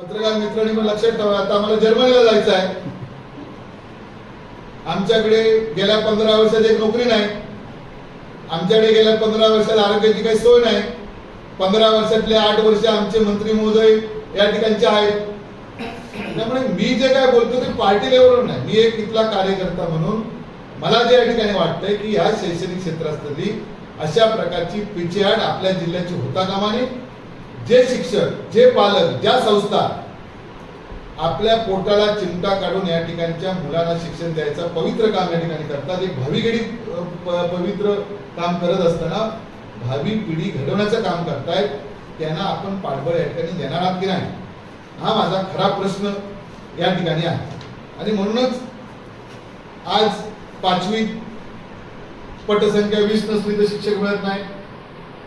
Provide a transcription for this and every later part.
पत्रकार मित्रांनी पण लक्षात ठेवा आता आम्हाला जर्मनीला जायचं आहे. आमच्याकडे गेल्या पंधरा वर्षात एक नोकरी नाही. आमच्याकडे गेल्या पंधरा वर्षात आरोग्याची काही सोय नाही. पंधरा वर्षातले आठ वर्ष आमचे मंत्री महोदय या ठिकाणचे आहेत. त्यामुळे मी जे काय बोलतो ते पार्टी लेवलवर नाही. मी एक इथला कार्यकर्ता म्हणून मला जे या ठिकाणी वाटतंय की ह्या शैक्षणिक क्षेत्रातली अशा प्रकारची पिछेहाट आपल्या जिल्ह्याची होता कामाने जे शिक्षक जे पालक ज्या संस्था आपल्या पोटाला चिमटा काढून या ठिकाणच्या मुलांना शिक्षण द्यायचं पवित्र काम या ठिकाणी करतात एक भावी घडी प- पवित्र काम करत असताना भावी पिढी घडवण्याचं काम करतायत त्यांना आपण पाठबळ या ठिकाणी देणार आहात की नाही? हा माझा खरा प्रश्न या ठिकाणी आहे. आणि म्हणूनच आज पाचवीत पटसंख्या वीस नसली तर शिक्षक मिळत नाही.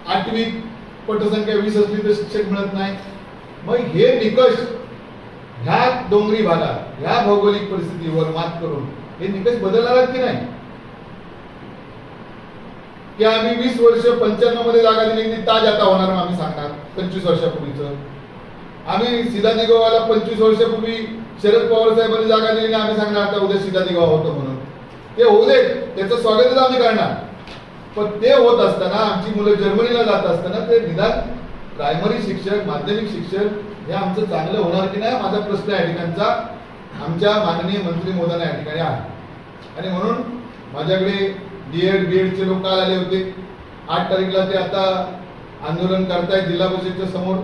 आठवीत पटसंख्या वीस असली तर शिक्षक मिळत नाही. मग हे निकष ह्या डोंगरी भागात ह्या भौगोलिक परिस्थितीवर मात करून हे निकष बदलणार की नाही? की आम्ही वीस वर्ष पंच्याण्णवमध्ये जागा दिली ती ताज आता होणार मग आम्ही सांगणार पंचवीस वर्षापूर्वीच. आम्ही सीधा दिगोवाला पंचवीस वर्षापूर्वी शरद पवार साहेबांनी जागा दिली आम्ही सांगणार आता उद्या सीधा दिगोवा होतो म्हणून. ते होऊ दे त्याचं स्वागतच आम्ही करणार. पण ते होत असताना आमची मुलं जर्मनीला जात असताना ते निदान प्रायमरी शिक्षक माध्यमिक शिक्षक हे आमचं चांगलं होणार की नाही माझा प्रश्न या ठिकाणचा आमच्या माननीय मंत्री मोदयांना या ठिकाणी आहे. आणि म्हणून माझ्याकडे बी एड बी एडचे लोक काल आले होते. आठ तारीखला ते आता आंदोलन करतायत जिल्हा परिषदच्या समोर.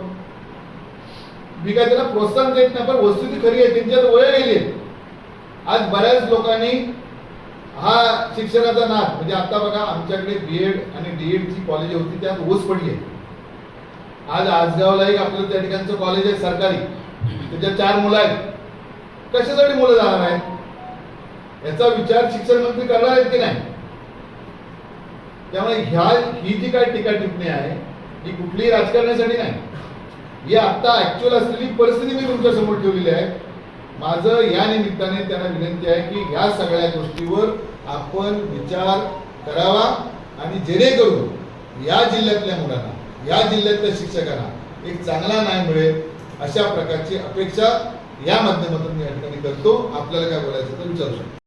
मी काय त्याला प्रोत्साहन देत नाही पण वस्तुस्थिती खरी आहे त्यांच्यात वय गेली आज बऱ्याच लोकांनी हा शिक्षणाचा नाद म्हणजे आता बघा आमच्याकडे बीएड आणि डीएड ची कॉलेज होती त्यात ओस पडली आहे आज आजगावला एक आपलं त्या ठिकाणचं कॉलेज आहे सरकारी. त्याच्यात चार मुलं आहेत. कशासाठी मुलं जाणार आहेत? याचा विचार शिक्षण मंत्री करणार आहेत की नाही? त्यामुळे ह्या ही जी काय टीका टिप्पणी आहे ही कुठलीही राजकारणासाठी नाही. ही आता ऍक्च्युअल असलेली परिस्थिती मी तुमच्यासमोर ठेवलेली आहे. माझं या निमित्ताने त्यांना विनंती आहे की ह्या सगळ्या गोष्टीवर आपण विचार करावा आणि जेणेकरून या जिल्ह्यातल्या मुलांना या जिल्ह्यातल्या शिक्षकांना एक चांगला न्याय मिळेल अशा प्रकारची अपेक्षा या माध्यमातून मी या ठिकाणी करतो. आपल्याला काय बोलायचं तर विचारू शकतो.